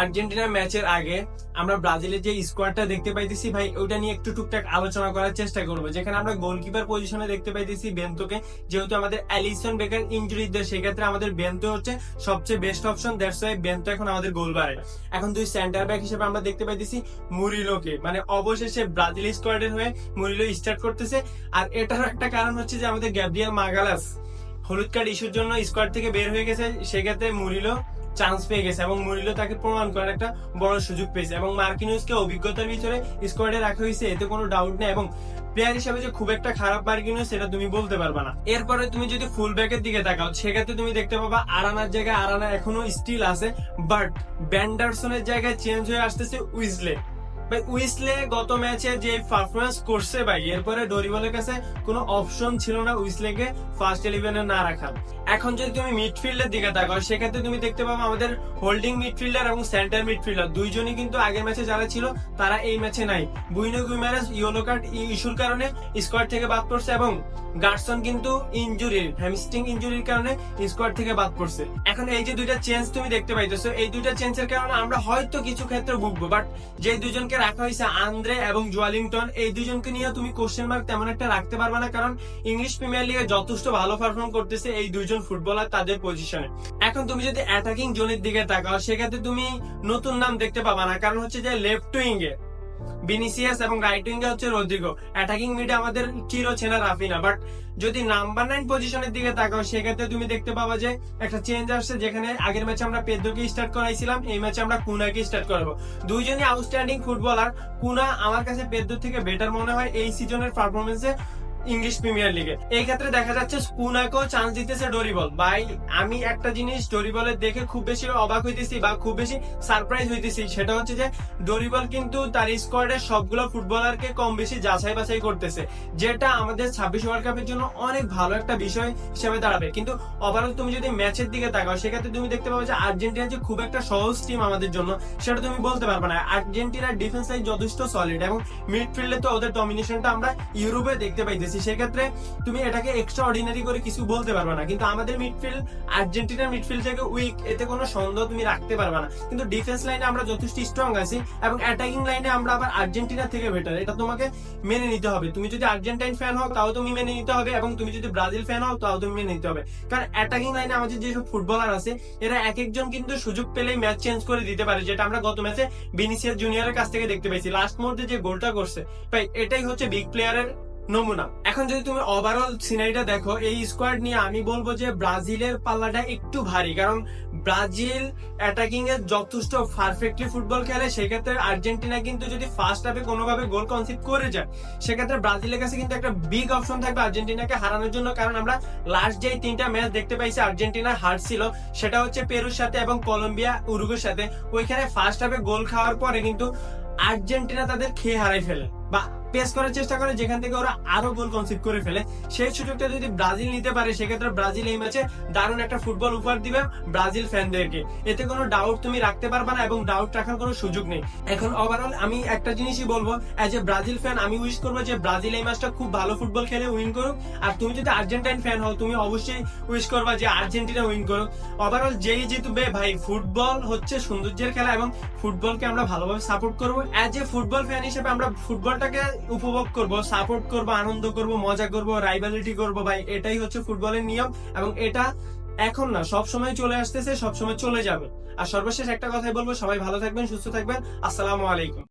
আর্জেন্টিনার ম্যাচের আগে আমরা ব্রাজিলের যে স্কোয়াডটা দেখতে পাইতেছি ভাই, ওইটা নিয়ে একটু টুকটাক আলোচনা করার চেষ্টা করব। যেখানে আমরা গোলকিপার পজিশনে দেখতে পাইতেছি বেন্তোকে যেহেতু আমাদের অ্যালিসন বেকার ইঞ্জুরি দেয় সেক্ষেত্রে আমাদের বেন্তো হচ্ছে সবচেয়ে best option that's why Bento এখন আমাদের গোল বাড়ে এখন দুই সেন্টার ব্যাক হিসেবে আমরা দেখতে পাইতেছি মুরিলোকে। মানে অবশেষে ব্রাজিল স্কোয়াডের হয়ে মুরিলো স্টার্ট করতেছে। আর এটার একটা কারণ হচ্ছে যে আমাদের গ্যাব্রিয়াল মাগালাস হলুদ কার্ড ইস্যুর জন্য স্কোয়াড থেকে বের হয়ে গেছে। সেক্ষেত্রে মুরিলো চান্স পেয়ে গেছে এবং মুরিলো তাকে প্রমাণ করার একটা বড় সুযোগ পেয়েছে এবং মার্কিনিউসকে অভিজ্ঞতার ভিতরে স্কোয়াডে রাখা হয়েছে, এতে কোনো ডাউট নেই এবং প্লেয়ার হিসেবে যে খুব একটা খারাপ মার্কিনিউস সেটা তুমি বলতে পারবে না। এরপরে তুমি যদি ফুল ব্যাকের দিকে তাকাও, সেক্ষেত্রে তুমি দেখতে পাবা আরানার জায়গায়, আরানা এখনও স্টিল আছে বাট ব্যান্ডারসনের জায়গায় চেঞ্জ হয়ে আসতেছে উইজলে। ভাই, উইসলে গত ম্যাচে যে পারফরমেন্স করছে ভাই, এরপরে ডরিবলের কাছে কোনো অপশন ছিল না উইসলেকে ফার্স্ট ইলেভেনে না রাখার এখন যদি তুমি মিডফিল্ডের দিকে তাকাও, সেক্ষেত্রে তুমি দেখতে পাবো আমাদের হোল্ডিং মিডফিল্ডার এবং সেন্টার মিডফিল্ডার দুইজনই কিন্তু আগের ম্যাচে যারা ছিল, তারা এই ম্যাচে নাই। বুইনো গুইমারেস, ইয়েলো কার্ড ইস্যুর কারণে স্কোয়াড থেকে বাদ পড়ছে এবং গার্সন কিন্তু ইনজুরির হ্যামস্ট্রিং ইনজুরির কারণে স্কোয়াড থেকে বাদ পড়ছে। এখন এই যে দুইটা চেঞ্জ তুমি দেখতে পাইতেছো, এই দুইটা চেঞ্জের কারণে আমরা হয়তো কিছু ক্ষেত্রে ভুগবো বাট যে দুইজনকে রাখা হয়েছে আন্দ্রে এবং জোয়ালিংটন। এই দুজনকে নিয়ে তুমি কোশ্চেন মার্ক তেমন একটা রাখতে পারবে না, কারণ ইংলিশ প্রিমিয়ার লিগে যথেষ্ট ভালো পারফর্ম করতেছে এই দুইজন ফুটবলার তাদের পজিশনে এখন তুমি যদি অ্যাটাকিং জোনের দিকে তাকাও, সেক্ষেত্রে তুমি নতুন নাম দেখতে পাবা না, কারণ হচ্ছে যে লেফট উইঙ্গে বিনিসিয়াস এবং রাইট উইঙ্গে হচ্ছে রদ্রিগো অ্যাটাকিং মিডে আমাদের চিরো চেনা রাফিনা বাট যদি নাম্বার নাইন পজিশনের দিকে তাকাও, সেক্ষেত্রে তুমি দেখতে পাবা যে একটা চেঞ্জ আসছে যেখানে আগের ম্যাচে আমরা পেদ্রোকে স্টার্ট করাইছিলাম, এই ম্যাচে আমরা কুনাকে স্টার্ট করাবো। দুইজনই আউটস্ট্যান্ডিং ফুটবলার কুনা আমার কাছে পেদ্র থেকে বেটার মনে হয় এই সিজনের পারফরমেন্সে ইংলিশ প্রিমিয়ার লিগে। এই ক্ষেত্রে দেখা যাচ্ছে স্পুনাকেও চান্স দিতেছে ডরিবল। ভাই, আমি একটা জিনিস ডরিবলের দেখে খুব বেশি অবাক হইতেছি বা খুব বেশি সারপ্রাইজ হইতেছি। সেটা হচ্ছে যে, ডরিবল কিন্তু তার স্কোয়াডের সবগুলো ফুটবলারকে কম বেশি যাচাই বাছাই করতেছে, যেটা আমাদের ছাব্বিশ ওয়ার্ল্ড কাপের জন্য অনেক ভালো একটা বিষয় হিসেবে দাঁড়াবে। কিন্তু ওভারঅল তুমি যদি ম্যাচের দিকে তাকাও, সেক্ষেত্রে তুমি দেখতে পাবো যে আর্জেন্টিনা যে খুব একটা সহজ টিম আমাদের জন্য, সেটা তুমি বলতে পারবে না। আর্জেন্টিনার ডিফেন্স লাইন যথেষ্ট সলিড এবং মিডফিল্ডে তো ওদের ডমিনেশনটা আমরা ইউরোপে দেখতে পাইতেছি। সেক্ষেত্রে তুমি এটাকে এক্সট্রা অর্ডিনারি করে কিছু বলতে পারবে না। কিন্তু আমাদের মিডফিল্ড আর্জেন্টিনার মিডফিল্ড থেকে উইক এতে কোনো সন্দেহ তুমি রাখতে পারবে না। কিন্তু ডিফেন্স লাইনে আমরা যথেষ্ট স্ট্রং আছি এবং অ্যাটাকিং লাইনে আমরা আবার আর্জেন্টিনা থেকে বেটার এটা তোমাকে মেনে নিতে হবে। তুমি যদি আর্জেন্টাইন ফ্যান হও, তাও তুমি মেনে নিতে হবে এবং তুমি যদি ব্রাজিল ফ্যান হও, তাও তুমি মেনে নিতে হবে। কারণ অ্যাটাকিং লাইনে আমাদের যেসব ফুটবলার আছে, এরা এক একজন কিন্তু সুযোগ পেলেই ম্যাচ চেঞ্জ করে দিতে পারে, যেটা আমরা গত ম্যাচে বিনিসিয়াস জুনিয়রের কাছ থেকে দেখতে পেয়েছি। লাস্ট মুহূর্তে যে গোলটা করছে, ভাই, এটাই হচ্ছে বিগ প্লেয়ারের নমুনা। এখন যদি তুমি ওভারঅল সিনারিটা দেখো, এই স্কোয়াড নিয়ে আমি বলব যে ব্রাজিলের পাল্লাটা একটু ভারী, কারণ ব্রাজিল অ্যাটাকিং এর যথেষ্ট পারফেক্টলি ফুটবল খেলে, সেক্ষেত্রে আর্জেন্টিনা কিন্তু যদি ফার্স্ট হাফে কোনোভাবে গোল কনসিভ করে যায়, সেক্ষেত্রে ব্রাজিলের কাছে কিন্তু একটা বিগ অপশন থাকবে আর্জেন্টিনাকে হারানোর জন্য, কারণ আমরা লাস্ট যে তিনটা ম্যাচ দেখতে পাইছি আর্জেন্টিনা হারছিল সেটা হচ্ছে পেরুর সাথে এবং কলম্বিয়া উরুগুর সাথে। ওইখানে ফার্স্ট হাফে গোল খাওয়ার পরে কিন্তু আর্জেন্টিনা তাদের খেয়ে হারাই ফেলে। বা পেস করার চেষ্টা করে, যেখান থেকে ওরা আরও গোল কনসিভ করে ফেলে। সেই সুযোগটা যদি ব্রাজিল নিতে পারে, সেক্ষেত্রে ব্রাজিল এই ম্যাচে দারুণ একটা ফুটবল উপহার দিবে ব্রাজিল ফ্যানদেরকে এতে কোনো ডাউট তুমি রাখতে পারবে না এবং ডাউট রাখার কোনো সুযোগ নেই। এখন ওভারঅল আমি একটা জিনিসই বলব অ্যাজ এ ব্রাজিল ফ্যান আমি উইশ করব যে ব্রাজিল এই ম্যাচটা খুব ভালো ফুটবল খেলে উইন করুক। আর তুমি যদি আর্জেন্টাইন ফ্যান হও, তুমি অবশ্যই উইশ করবা যে আর্জেন্টিনা উইন করুক। ওভারঅল যেই জিতবে, ভাই ফুটবল হচ্ছে সৌন্দর্যের খেলা এবং ফুটবলকে আমরা ভালোভাবে সাপোর্ট করব। অ্যাজ এ ফুটবল ফ্যান হিসেবে আমরা ফুটবলটাকে উপভোগ করব সাপোর্ট করব, আনন্দ করব, মজা করব রাইভালিটি করব, ভাই, এটাই হচ্ছে ফুটবলের নিয়ম এবং এটা এখন না সব সময় চলে আসতেছে সব সময় চলে যাবে। আর সর্বশেষ একটা কথাই বলব, সবাই ভালো থাকবেন, সুস্থ থাকবেন, আসসালামু আলাইকুম।